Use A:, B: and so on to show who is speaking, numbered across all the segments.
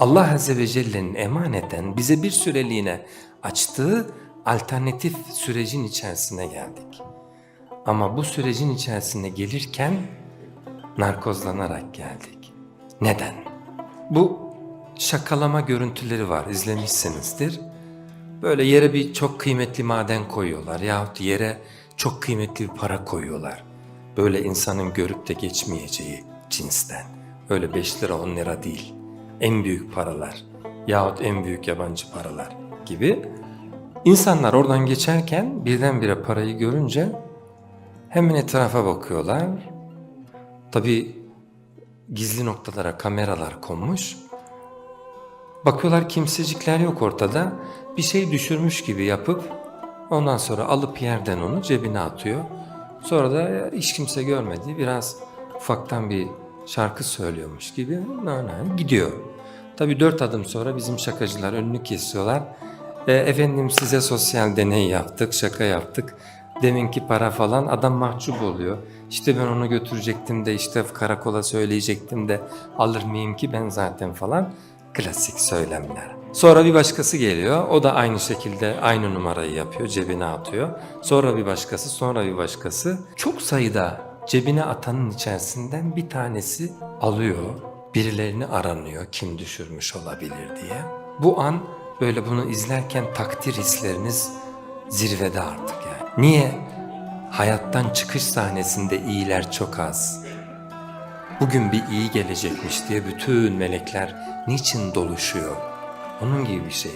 A: Allah Azze ve Celle'nin emaneten bize bir süreliğine açtığı alternatif sürecin içerisine geldik. Ama bu sürecin içerisine gelirken narkozlanarak geldik. Neden? Bu şakalama görüntüleri var, izlemişsinizdir. Böyle yere bir çok kıymetli maden koyuyorlar yahut yere çok kıymetli bir para koyuyorlar. Böyle insanın görüp de geçmeyeceği cinsten. Öyle 5 lira 10 lira değil. En büyük paralar yahut en büyük yabancı paralar gibi. İnsanlar oradan geçerken birdenbire parayı görünce hemen etrafa bakıyorlar. Tabii gizli noktalara kameralar konmuş. Bakıyorlar kimsecikler yok ortada. Bir şey düşürmüş gibi yapıp ondan sonra alıp yerden onu cebine atıyor. Sonra da hiç kimse görmedi. Biraz ufaktan bir şarkı söylüyormuş gibi na na gidiyor. Tabii dört adım sonra bizim şakacılar önünü kesiyorlar. E, efendim size sosyal deney yaptık, şaka yaptık. Deminki para falan adam mahcup oluyor. İşte ben onu götürecektim de işte karakola söyleyecektim de alır mıyım ki ben zaten falan. Klasik söylemler. Sonra bir başkası geliyor. O da aynı şekilde aynı numarayı yapıyor. Cebine atıyor. Sonra bir başkası, sonra bir başkası. Çok sayıda cebine atanın içerisinden bir tanesi alıyor. Birilerini aranıyor kim düşürmüş olabilir diye. Bu an böyle bunu izlerken takdir hisleriniz zirvede artık yani. Niye? Hayattan çıkış sahnesinde iyiler çok az. Bugün bir iyi gelecekmiş diye bütün melekler niçin doluşuyor? Onun gibi bir şey.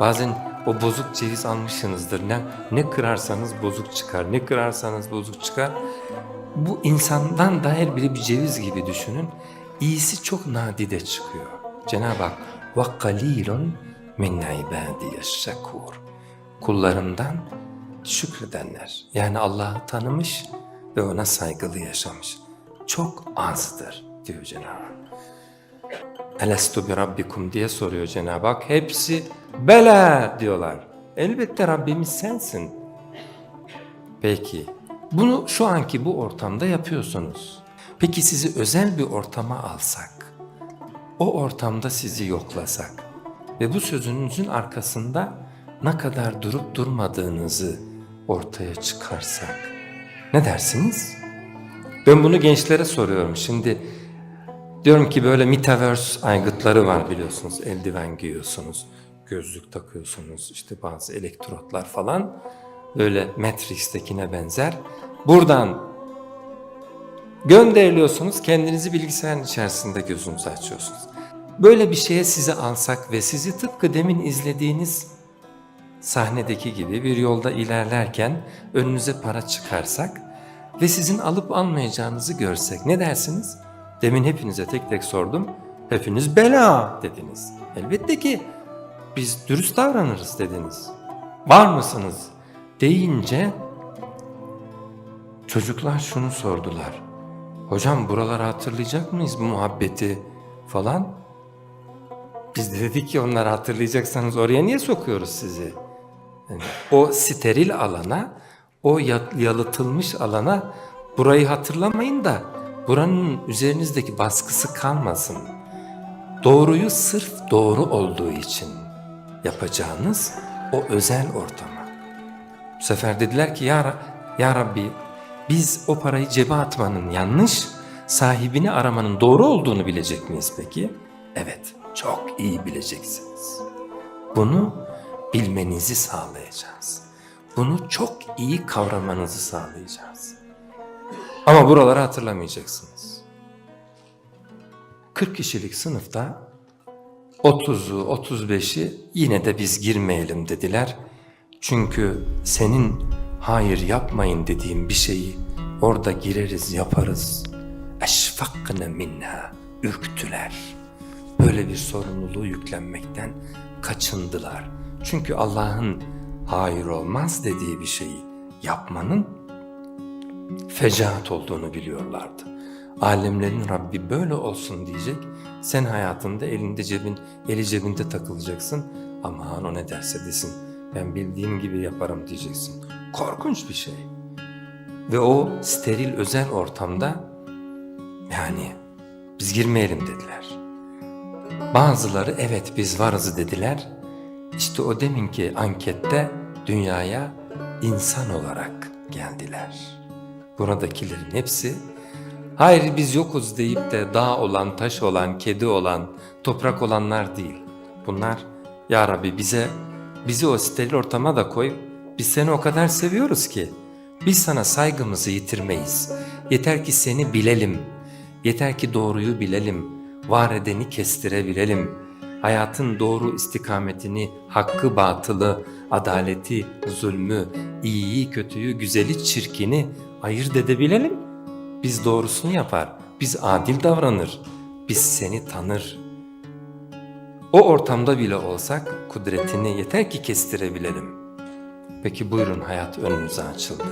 A: Bazen o bozuk ceviz almışsınızdır. Ne, ne kırarsanız bozuk çıkar, ne kırarsanız bozuk çıkar. Bu insandan da her biri bir ceviz gibi düşünün. İyisi çok nadide çıkıyor. Cenab-ı Hak وَقَلِيلٌ مِنْ عِبَادِيَ الشَّكُورِ Kullarımdan şükredenler. Yani Allah'ı tanımış ve ona saygılı yaşamış. Çok azdır diyor Cenab-ı Hak. Elestu bi rabbikum diye soruyor Cenab-ı Hak. Hepsi bela diyorlar. Elbette Rabbimiz sensin. Peki bunu şu anki bu ortamda yapıyorsunuz. Peki sizi özel bir ortama alsak, o ortamda sizi yoklasak ve bu sözünüzün arkasında ne kadar durup durmadığınızı ortaya çıkarsak ne dersiniz? Ben bunu gençlere soruyorum. Şimdi diyorum ki böyle metaverse aygıtları var biliyorsunuz. Eldiven giyiyorsunuz, gözlük takıyorsunuz, işte bazı elektrotlar falan. Böyle Matrix'tekine benzer. Buradan gönderiliyorsunuz, kendinizi bilgisayarın içerisinde gözünüzü açıyorsunuz. Böyle bir şeye sizi alsak ve sizi tıpkı demin izlediğiniz sahnedeki gibi bir yolda ilerlerken önünüze para çıkarsak ve sizin alıp almayacağınızı görsek ne dersiniz? Demin hepinize tek tek sordum. Hepiniz bela dediniz. Elbette ki biz dürüst davranırız dediniz. Var mısınız? Deyince çocuklar şunu sordular. Hocam buraları hatırlayacak mıyız bu muhabbeti falan? Biz de dedik ki onları hatırlayacaksanız oraya niye sokuyoruz sizi? Yani o steril alana, o ya- yalıtılmış alana burayı hatırlamayın da buranın üzerinizdeki baskısı kalmasın. Doğruyu sırf doğru olduğu için yapacağınız o özel ortama. Bu sefer dediler ki ya, ya Rabbi biz o parayı cebe atmanın yanlış, sahibini aramanın doğru olduğunu bilecek miyiz peki? Evet, çok iyi bileceksiniz. Bunu bilmenizi sağlayacağız. Bunu çok iyi kavramanızı sağlayacağız. Ama buraları hatırlamayacaksınız. 40 kişilik sınıfta 30'u 35'i yine de biz girmeyelim dediler. Çünkü senin hayır yapmayın dediğin bir şeyi orada gireriz yaparız. Eşfakne minha ürktüler. Böyle bir sorumluluğu yüklenmekten kaçındılar. Çünkü Allah'ın hayır olmaz dediği bir şeyi yapmanın fecaat olduğunu biliyorlardı. Alemlerin Rabbi böyle olsun diyecek. Sen hayatında elinde cebin, eli cebinde takılacaksın. Aman o ne derse desin. Ben bildiğim gibi yaparım diyeceksin. Korkunç bir şey. Ve o steril özel ortamda yani biz girmeyelim dediler. Bazıları evet biz varız dediler. İşte o deminki ankette dünyaya insan olarak geldiler. Buradakilerin hepsi hayır biz yokuz deyip de dağ olan, taş olan, kedi olan, toprak olanlar değil. Bunlar ya Rabbi bize bizi o steril ortama da koy. Biz seni o kadar seviyoruz ki biz sana saygımızı yitirmeyiz. Yeter ki seni bilelim. Yeter ki doğruyu bilelim. Var edeni kestirebilelim. Hayatın doğru istikametini, hakkı batılı, adaleti, zulmü, iyiyi kötüyü, güzeli çirkini ayırt edebilelim. Biz doğrusunu yapar, biz adil davranır, biz seni tanır. O ortamda bile olsak kudretini yeter ki kestirebilelim. Peki buyurun hayat önümüze açıldı.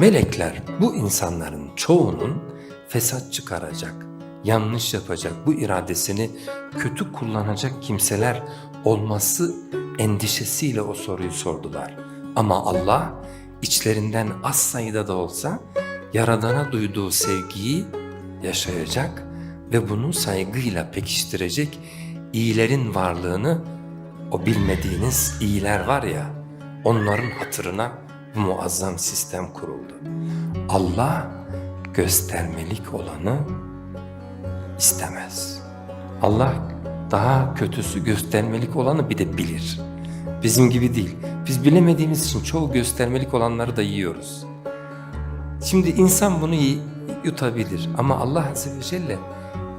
A: Melekler bu insanların çoğunun fesat çıkaracak, yanlış yapacak, bu iradesini kötü kullanacak kimseler olması endişesiyle o soruyu sordular. Ama Allah içlerinden az sayıda da olsa Yaradan'a duyduğu sevgiyi yaşayacak ve bunu saygıyla pekiştirecek iyilerin varlığını o bilmediğiniz iyiler var ya onların hatırına bu muazzam sistem kuruldu. Allah göstermelik olanı istemez. Allah daha kötüsü göstermelik olanı bir de bilir. Bizim gibi değil. Biz bilemediğimiz için çoğu göstermelik olanları da yiyoruz. Şimdi insan bunu yutabilir ama Allah Azze ve Celle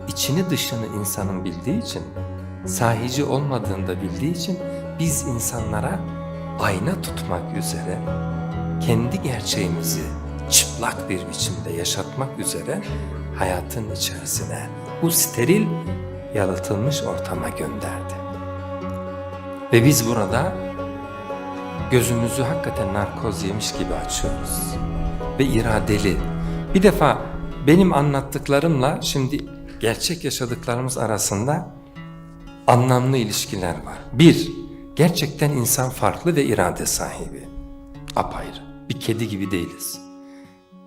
A: içini dışını insanın bildiği için, sahici olmadığını da bildiği için biz insanlara ayna tutmak üzere kendi gerçeğimizi çıplak bir biçimde yaşatmak üzere hayatın içerisine bu steril yaratılmış ortama gönderdi. Ve biz burada gözümüzü hakikaten narkoz yemiş gibi açıyoruz. Ve iradeli. Bir defa benim anlattıklarımla şimdi gerçek yaşadıklarımız arasında anlamlı ilişkiler var. Bir, gerçekten insan farklı ve irade sahibi. Apayrı. Bir kedi gibi değiliz.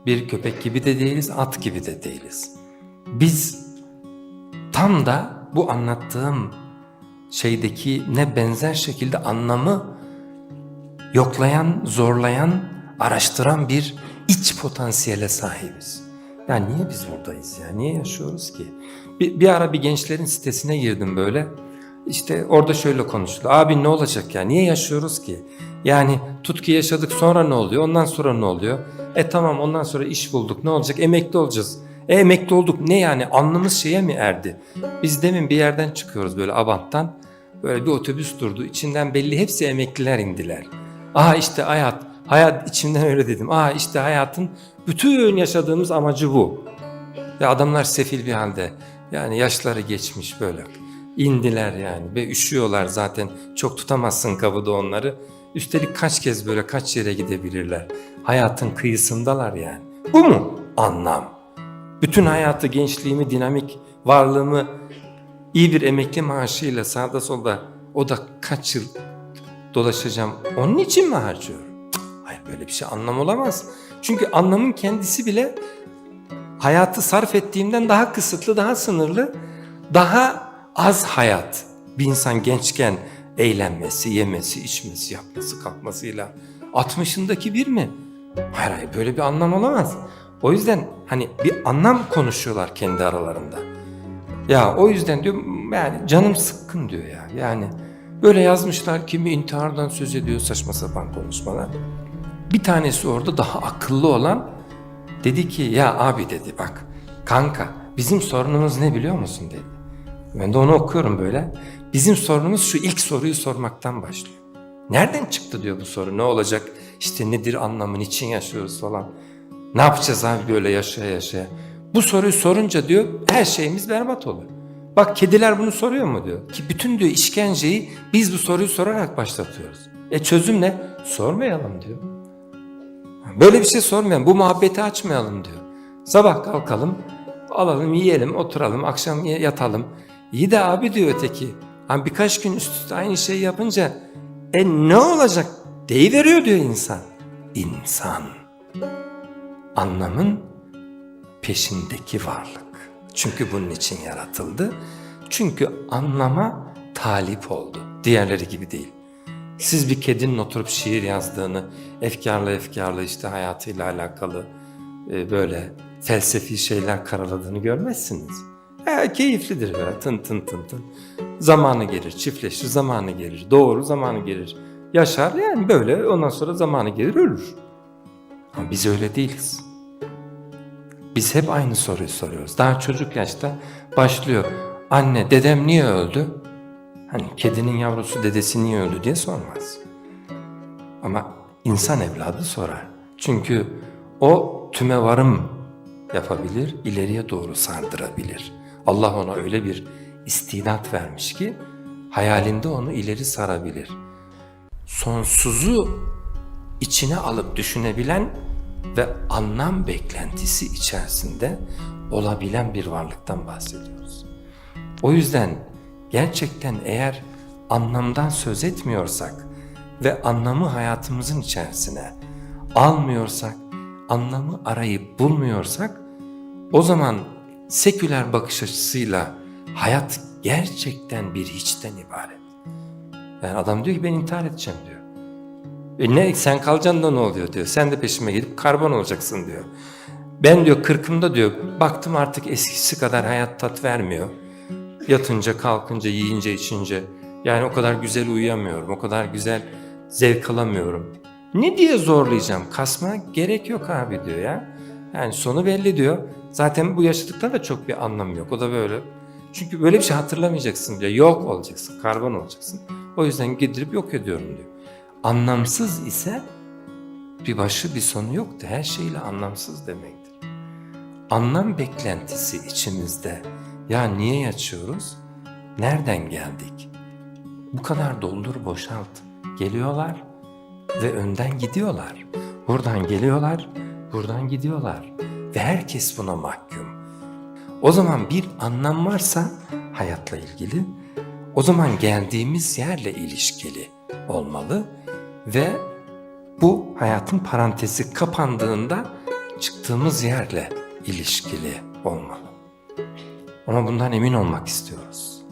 A: Bir köpek gibi de değiliz, at gibi de değiliz. Biz tam da bu anlattığım şeydeki ne benzer şekilde anlamı yoklayan, zorlayan, araştıran bir iç potansiyele sahibiz. Ya niye biz buradayız ya? Niye yaşıyoruz ki? Bir, bir ara bir gençlerin sitesine girdim böyle. İşte orada şöyle konuşuldu. Abi ne olacak ya? Niye yaşıyoruz ki? Yani tutku yaşadık sonra ne oluyor? Ondan sonra ne oluyor? E tamam ondan sonra iş bulduk. Ne olacak? Emekli olacağız. E emekli olduk. Ne yani? Alnımız şeye mi erdi? Biz demin bir yerden çıkıyoruz böyle Abant'tan. Böyle bir otobüs durdu. İçinden belli hepsi emekliler indiler. Aha işte hayat. Hayat içimden öyle dedim. Aha işte hayatın bütün yaşadığımız amacı bu. Ya adamlar sefil bir halde. Yani yaşları geçmiş böyle. İndiler yani ve üşüyorlar zaten. Çok tutamazsın kapıda onları. Üstelik kaç kez böyle kaç yere gidebilirler. Hayatın kıyısındalar yani. Bu mu anlam? Bütün hayatı, gençliğimi, dinamik varlığımı iyi bir emekli maaşıyla sağda solda o da kaç yıl dolaşacağım. Onun için mi harcıyorum? Hayır böyle bir şey anlam olamaz. Çünkü anlamın kendisi bile hayatı sarf ettiğimden daha kısıtlı, daha sınırlı, daha az hayat. Bir insan gençken eğlenmesi, yemesi, içmesi, yapması, kalkmasıyla 60'ındaki bir mi? Hayır hayır böyle bir anlam olamaz. O yüzden hani bir anlam konuşuyorlar kendi aralarında. Ya o yüzden diyor yani canım sıkkın diyor ya. Yani böyle yazmışlar kimi intihardan söz ediyor saçma sapan konuşmalar. Bir tanesi orada daha akıllı olan dedi ki ya abi dedi bak kanka bizim sorunumuz ne biliyor musun dedi. Ben de onu okuyorum böyle. Bizim sorunumuz şu ilk soruyu sormaktan başlıyor. Nereden çıktı diyor bu soru ne olacak işte nedir anlamı niçin yaşıyoruz falan. Ne yapacağız abi böyle yaşaya yaşaya. Bu soruyu sorunca diyor her şeyimiz berbat olur. Bak kediler bunu soruyor mu diyor. Ki bütün diyor işkenceyi biz bu soruyu sorarak başlatıyoruz. E çözüm ne? Sormayalım diyor. Böyle bir şey sormayalım. Bu muhabbeti açmayalım diyor. Sabah kalkalım, alalım, yiyelim, oturalım, akşam yatalım. İyi de abi diyor öteki. Hani birkaç gün üst üste aynı şeyi yapınca e ne olacak? Deyiveriyor diyor insan. İnsan. Anlamın peşindeki varlık. Çünkü bunun için yaratıldı. Çünkü anlama talip oldu. Diğerleri gibi değil. Siz bir kedinin oturup şiir yazdığını, efkarlı efkarlı işte hayatıyla alakalı e, böyle felsefi şeyler karaladığını görmezsiniz. He, keyiflidir böyle tın tın tın tın. Zamanı gelir, çiftleşir, zamanı gelir, doğru zamanı gelir. Yaşar yani böyle ondan sonra zamanı gelir ölür. Ama biz öyle değiliz. Biz hep aynı soruyu soruyoruz. Daha çocuk yaşta başlıyor. Anne dedem niye öldü? Hani kedinin yavrusu dedesi niye öldü diye sormaz. Ama insan evladı sorar. Çünkü o tüme varım yapabilir, ileriye doğru sardırabilir. Allah ona öyle bir istidat vermiş ki hayalinde onu ileri sarabilir. Sonsuzu içine alıp düşünebilen ve anlam beklentisi içerisinde olabilen bir varlıktan bahsediyoruz. O yüzden gerçekten eğer anlamdan söz etmiyorsak ve anlamı hayatımızın içerisine almıyorsak, anlamı arayıp bulmuyorsak o zaman seküler bakış açısıyla hayat gerçekten bir hiçten ibaret. Yani adam diyor ki ben intihar edeceğim diyor. E ne sen kalacaksın da ne oluyor diyor. Sen de peşime gidip karbon olacaksın diyor. Ben diyor kırkımda diyor baktım artık eskisi kadar hayat tat vermiyor. Yatınca kalkınca yiyince içince yani o kadar güzel uyuyamıyorum. O kadar güzel zevk alamıyorum. Ne diye zorlayacağım? Kasma gerek yok abi diyor ya. Yani sonu belli diyor. Zaten bu yaşadıkta da çok bir anlamı yok. O da böyle. Çünkü böyle bir şey hatırlamayacaksın diyor. Yok olacaksın, karbon olacaksın. O yüzden gidirip yok ediyorum diyor. Anlamsız ise bir başı bir sonu yoktu. Her şeyle anlamsız demektir. Anlam beklentisi içimizde. Ya niye yaşıyoruz? Nereden geldik? Bu kadar doldur boşalt. Geliyorlar ve önden gidiyorlar. Buradan geliyorlar, buradan gidiyorlar. Ve herkes buna mahkum. O zaman bir anlam varsa hayatla ilgili, o zaman geldiğimiz yerle ilişkili olmalı ve bu hayatın parantezi kapandığında çıktığımız yerle ilişkili olmalı. Ama bundan emin olmak istiyoruz.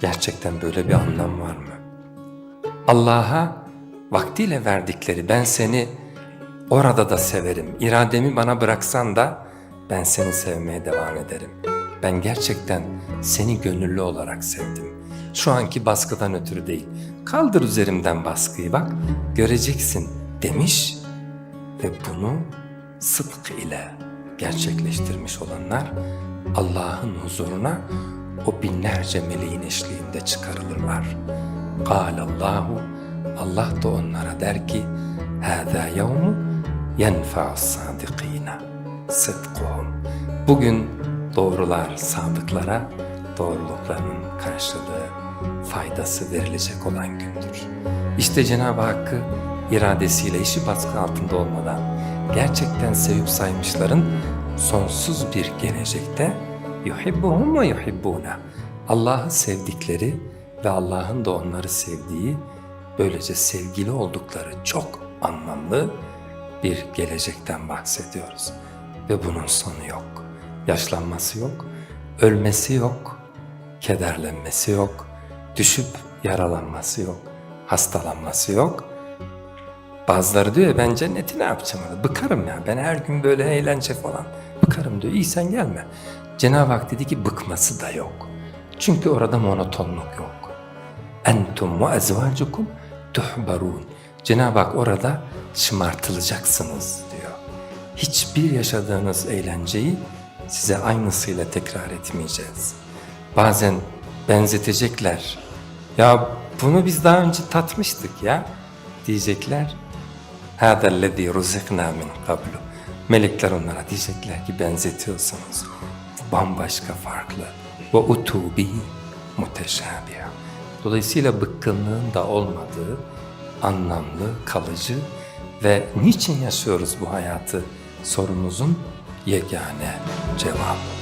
A: Gerçekten böyle bir anlam var mı? Allah'a vaktiyle verdikleri ben seni orada da severim. İrademi bana bıraksan da ben seni sevmeye devam ederim. Ben gerçekten seni gönüllü olarak sevdim. Şu anki baskıdan ötürü değil. Kaldır üzerimden baskıyı bak, göreceksin demiş ve bunu sıdk ile gerçekleştirmiş olanlar Allah'ın huzuruna o binlerce meleğin eşliğinde çıkarılırlar. Allahu Allah da onlara der ki Hâzâ yevmu yenfa'us sadikîne sıdkuhum. Bugün doğrular sadıklara doğruluklarının karşılığı faydası verilecek olan gündür. İşte Cenab-ı Hakk'ı iradesiyle işi baskı altında olmadan gerçekten sevip saymışların sonsuz bir gelecekte yuhibbuhum ve yuhibbuna Allah'ı sevdikleri ve Allah'ın da onları sevdiği böylece sevgili oldukları çok anlamlı bir gelecekten bahsediyoruz. Ve bunun sonu yok. Yaşlanması yok, ölmesi yok, kederlenmesi yok, düşüp yaralanması yok, hastalanması yok. Bazıları diyor ya ben cenneti ne yapacağım orada? Bıkarım ya ben her gün böyle eğlence falan. Bıkarım diyor. İyi sen gelme. Cenab-ı Hak dedi ki bıkması da yok. Çünkü orada monotonluk yok. Entum ve ezvacukum tuhbarun. Cenab-ı Hak orada şımartılacaksınız diyor. Hiçbir yaşadığınız eğlenceyi size aynısıyla tekrar etmeyeceğiz. Bazen benzetecekler. Ya bunu biz daha önce tatmıştık ya diyecekler. هَذَا الَّذ۪ي رُزِقْنَا مِنْ قَبْلُ Melekler onlara diyecekler ki benzetiyorsunuz. Bu bambaşka farklı. Ve utubi muteşabiha. Dolayısıyla bıkkınlığın da olmadığı anlamlı, kalıcı ve niçin yaşıyoruz bu hayatı sorumuzun yegane cevabı.